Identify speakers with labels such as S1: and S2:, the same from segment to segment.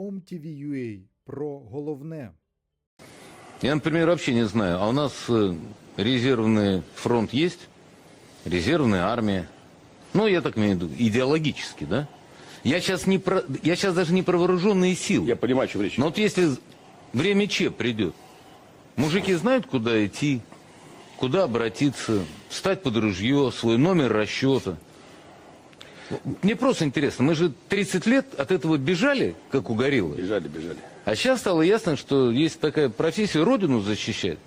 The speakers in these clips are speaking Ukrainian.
S1: OMTV.ua про головне.
S2: Я, например, вообще не знаю, а у нас э, резервный фронт есть? Резервная армия? Ну, я так имею в виду, идеологически, да? Я сейчас, не про, я сейчас даже не про вооруженные силы.
S3: Я понимаю, о чем речь.
S2: Но вот если время Че придет, мужики знают, куда идти, куда обратиться, встать под ружье, свой номер расчета. Мне просто интересно, мы же 30 лет от этого бежали, как угорело.
S3: Бежали, бежали.
S2: А сейчас стало ясно, что есть такая профессия родину защищать.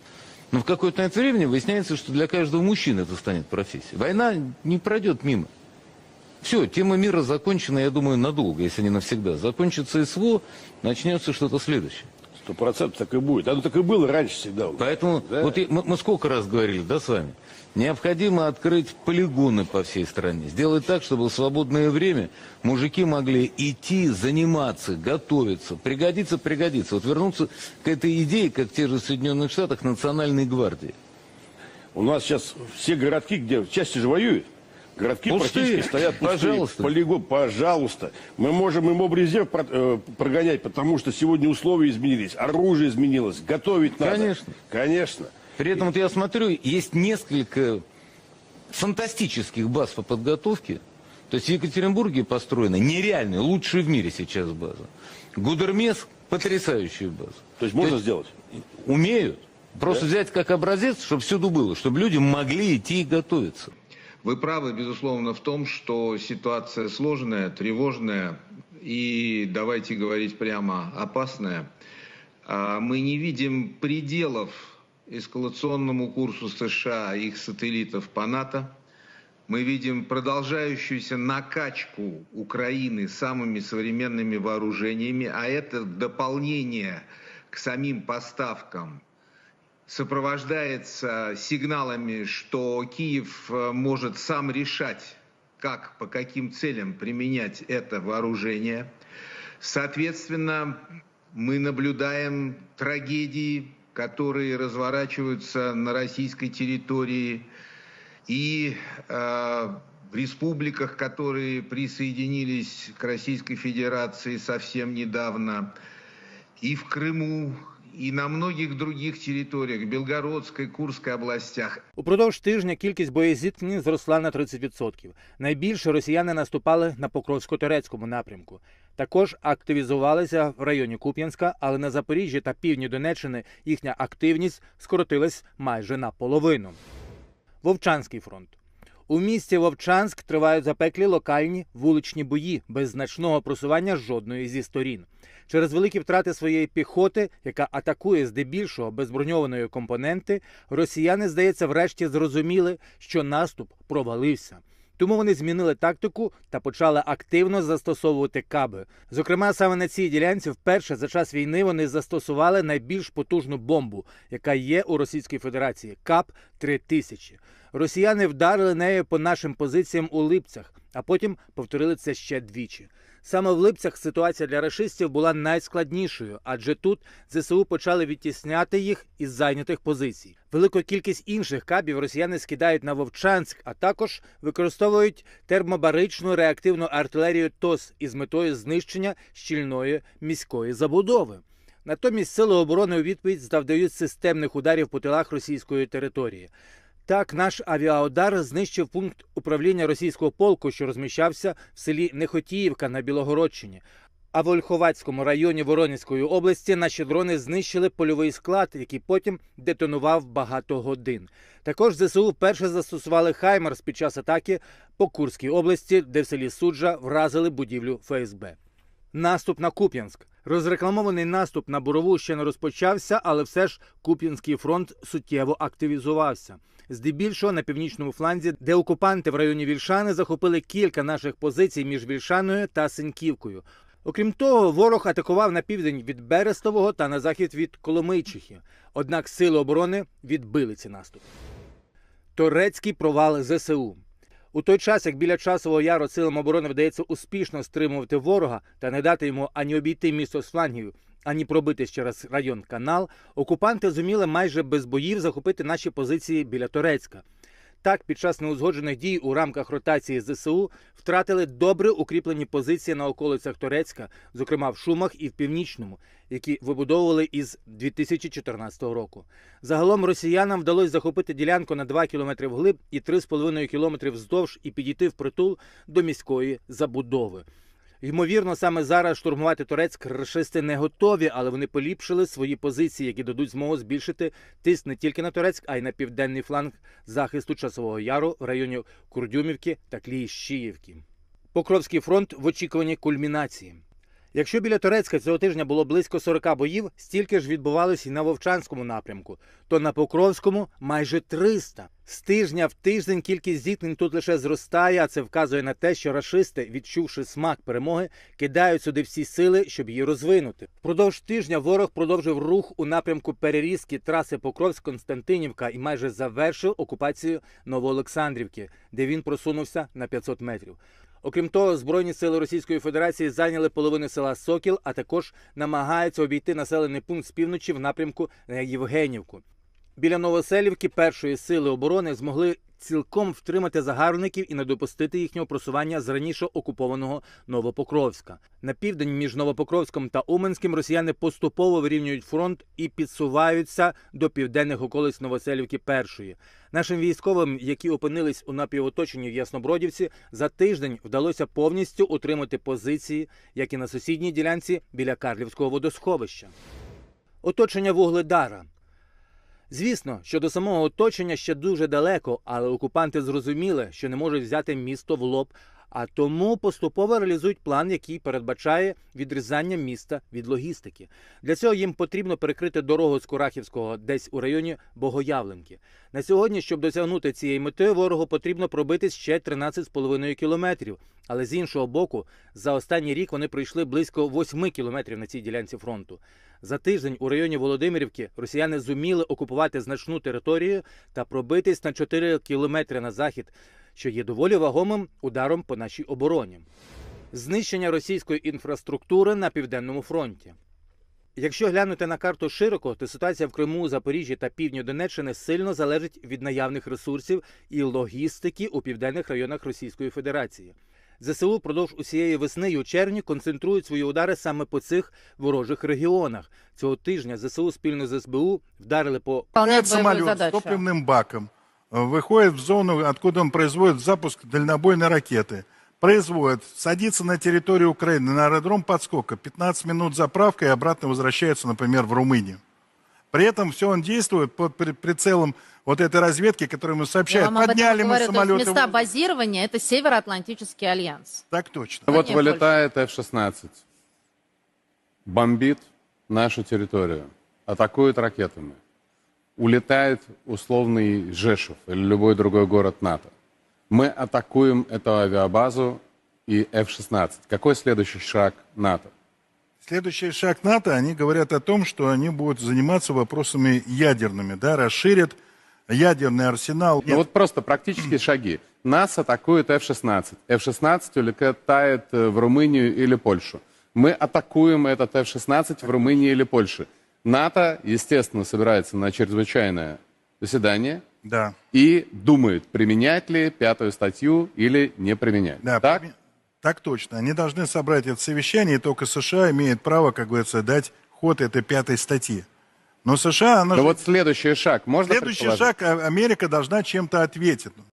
S2: Но в какое-то это время выясняется, что для каждого мужчины это станет профессией. Война не пройдет мимо. Все, тема мира закончена, я думаю, надолго, если не навсегда. Закончится СВО, начнется что-то следующее.
S3: Сто процентов так и будет. Оно так и было раньше всегда.
S2: Поэтому
S3: Да.
S2: вот и- мы, мы сколько раз говорили, да, с вами? Необходимо открыть полигоны по всей стране. Сделать так, чтобы в свободное время мужики могли идти, заниматься, готовиться. Пригодится, пригодится. Вот вернуться к этой идее, как в тех же Соединенных Штатах, национальной гвардии.
S3: У нас сейчас все городки, где части же воюют, городки
S2: Пустые.
S3: практически стоят пустые.
S2: Пожалуйста.
S3: Полигон, пожалуйста. Мы можем им обрезерв про- э, прогонять, потому что сегодня условия изменились, оружие изменилось, готовить надо.
S2: Конечно.
S3: Конечно.
S2: При этом вот я смотрю, есть несколько фантастических баз по подготовке. То есть в Екатеринбурге построена нереальная, лучшая в мире сейчас база. Гудермес – потрясающая база.
S3: То есть можно сделать?
S2: Умеют. Просто взять как образец, чтобы всюду было, чтобы люди могли идти и готовиться.
S4: Вы правы, безусловно, в том, что ситуация сложная, тревожная и, давайте говорить прямо, опасная. А Мы не видим пределов эскалационному курсу США и их сателлитов по НАТО. Мы видим продолжающуюся накачку Украины самыми современными вооружениями, а это дополнение к самим поставкам сопровождается сигналами, что Киев э, может сам решать, как, по каким целям применять это вооружение. Соответственно, мы наблюдаем трагедии, которые разворачиваются на российской территории и э, в республиках, которые присоединились к Российской Федерации совсем недавно, и в Крыму, и на многих других территориях, Белгородской, Курской областях.
S5: Упродовж тижня кількість боєзіткнень зросла на 30%. Найбільше росіяни наступали на Покровсько-Турецькому напрямку. Також активізувалися в районі Куп'янська, але на Запоріжжі та півдні Донеччини їхня активність скоротилась майже наполовину. Вовчанський фронт. У місті Вовчанськ тривають запеклі локальні вуличні бої без значного просування жодної зі сторін. Через великі втрати своєї піхоти, яка атакує здебільшого безброньованої компоненти, росіяни, здається, врешті зрозуміли, що наступ провалився. Тому вони змінили тактику та почали активно застосовувати каби. Зокрема, саме на цій ділянці вперше за час війни вони застосували найбільш потужну бомбу, яка є у Російській Федерації КАП 3000 Росіяни вдарили нею по нашим позиціям у Липцях, а потім повторили це ще двічі. Саме в Липцях ситуація для рашистів була найскладнішою, адже тут ЗСУ почали відтісняти їх із зайнятих позицій. Велику кількість інших кабів росіяни скидають на Вовчанськ, а також використовують термобаричну реактивну артилерію ТОС із метою знищення щільної міської забудови. Натомість сили оборони у відповідь завдають системних ударів по тилах російської території. Так, наш авіаудар знищив пункт управління російського полку, що розміщався в селі Нехотіївка на Білогородщині. А в Ольховацькому районі Воронезької області наші дрони знищили польовий склад, який потім детонував багато годин. Також ЗСУ вперше застосували Хаймерс під час атаки по Курській області, де в селі Суджа вразили будівлю ФСБ. Наступ на Куп'янськ. Розрекламований наступ на Борову ще не розпочався, але все ж Куп'янський фронт суттєво активізувався. Здебільшого на північному фланзі, де окупанти в районі Вільшани захопили кілька наших позицій між Вільшаною та Синьківкою. Окрім того, ворог атакував на південь від Берестового та на захід від Коломийчихи. Однак сили оборони відбили ці наступи. Торецький провал ЗСУ. У той час, як біля часового яру силам оборони вдається успішно стримувати ворога та не дати йому ані обійти місто з флангів, ані пробитись через район канал, окупанти зуміли майже без боїв захопити наші позиції біля Торецька. Так, під час неузгоджених дій у рамках ротації ЗСУ втратили добре укріплені позиції на околицях Торецька, зокрема в Шумах і в Північному, які вибудовували із 2014 року. Загалом росіянам вдалося захопити ділянку на 2 кілометри вглиб і 3,5 кілометри вздовж і підійти впритул до міської забудови. Ймовірно, саме зараз штурмувати Турецьк рашисти не готові, але вони поліпшили свої позиції, які дадуть змогу збільшити тиск не тільки на Турецьк, а й на південний фланг захисту Часового Яру в районі Курдюмівки та Кліщіївки. Покровський фронт в очікуванні кульмінації. Якщо біля Турецька цього тижня було близько 40 боїв, стільки ж відбувалося і на Вовчанському напрямку, то на Покровському майже 300. З тижня в тиждень кількість зіткнень тут лише зростає, а це вказує на те, що рашисти, відчувши смак перемоги, кидають сюди всі сили, щоб її розвинути. Впродовж тижня ворог продовжив рух у напрямку перерізки траси Покровськ-Константинівка і майже завершив окупацію Новоолександрівки, де він просунувся на 500 метрів. Окрім того, збройні сили Російської Федерації зайняли половину села Сокіл, а також намагаються обійти населений пункт з півночі в напрямку на Євгенівку. Біля Новоселівки першої сили оборони змогли цілком втримати загарбників і не допустити їхнього просування з раніше окупованого Новопокровська. На південь між Новопокровськом та Уменським росіяни поступово вирівнюють фронт і підсуваються до південних околиць Новоселівки першої. Нашим військовим, які опинились у напівоточенні в Яснобродівці, за тиждень вдалося повністю утримати позиції, як і на сусідній ділянці біля Карлівського водосховища. Оточення Вугледара. Звісно, що до самого оточення ще дуже далеко, але окупанти зрозуміли, що не можуть взяти місто в лоб, а тому поступово реалізують план, який передбачає відрізання міста від логістики. Для цього їм потрібно перекрити дорогу з Курахівського десь у районі Богоявленки. На сьогодні, щоб досягнути цієї мети, ворогу потрібно пробити ще 13,5 кілометрів. Але з іншого боку, за останній рік вони пройшли близько 8 кілометрів на цій ділянці фронту. За тиждень у районі Володимирівки росіяни зуміли окупувати значну територію та пробитись на 4 кілометри на захід, що є доволі вагомим ударом по нашій обороні. Знищення російської інфраструктури на південному фронті. Якщо глянути на карту широко, то ситуація в Криму, Запоріжжі та півдні Донеччини сильно залежить від наявних ресурсів і логістики у південних районах Російської Федерації. ЗСУ впродовж усієї весни і у червні концентрують свої удари саме по цих ворожих регіонах. Цього тижня ЗСУ спільно з СБУ вдарили по
S1: выполнять
S6: Приезжает
S1: боевую
S6: самолет с
S1: задачу.
S6: топливным баком, э, Выходит в зону, откуда он производит запуск дальнобойной ракеты. Производит, садится на территорию Украины, на аэродром подскока, 15 минут заправка и обратно возвращается, например, в Румынию. При этом все он действует под при- прицелом вот этой разведки, которую мы
S1: Я
S6: сообщаем.
S1: вам об этом
S6: Подняли мы
S1: говорю. То есть
S6: самолеты.
S1: места базирования – это Североатлантический альянс.
S6: Так точно.
S1: Ну,
S7: Вот вылетает F-16, бомбит нашу территорию, атакует ракетами, улетает условный Жешев или любой другой город НАТО. Мы атакуем эту авиабазу и F-16. Какой следующий шаг НАТО?
S6: Следующий шаг НАТО, они говорят о том, что они будут заниматься вопросами ядерными, да, расширят ядерный арсенал.
S7: Ну вот просто практические шаги. Нас атакует F-16. F-16 улетает э, в Румынию или Польшу. Мы атакуем этот F-16 в Румынии или Польше. НАТО, естественно, собирается на чрезвычайное заседание
S6: Да.
S7: и думает, применять ли пятую статью или не применять.
S6: Да,
S7: так?
S6: так точно. Они должны собрать это совещание, и только США имеет право, как говорится, дать ход этой пятой статье. Но США, она
S7: Да
S6: же-
S7: вот следующий шаг можно
S6: следующий шаг, а- Америка должна чем-то ответить.